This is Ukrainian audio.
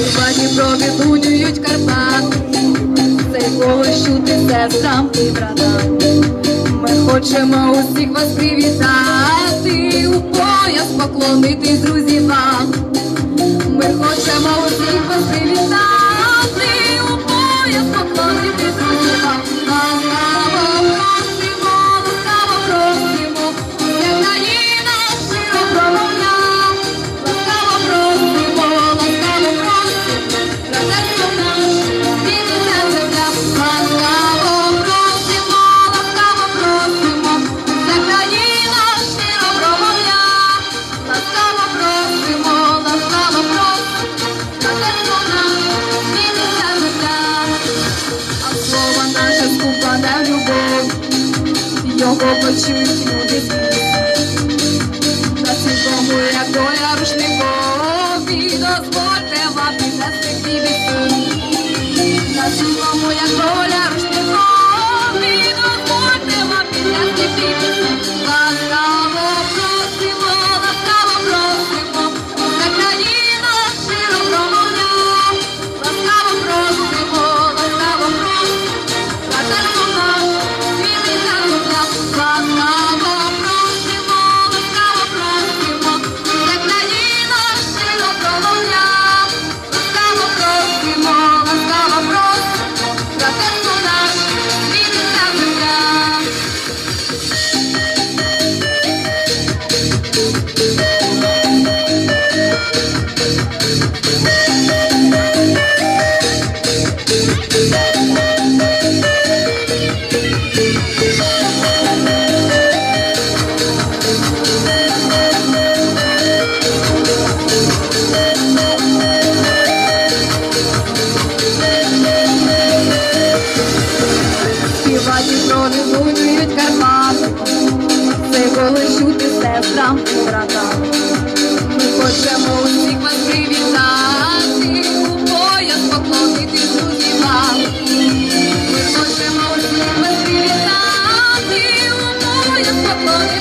По Дніпро відгудюють Карпат, цей голос чути сестрам і братам. Ми хочемо усіх вас привітати, у пояс поклонитись друзі вам. 여보 여보 지우지 못했습니다. коли жути сестрам і братам. Ми хочемо усіх вас привітати, у пояс поклонити друзі вам. Ми хочемо усіх вас привітати, у пояс поклонити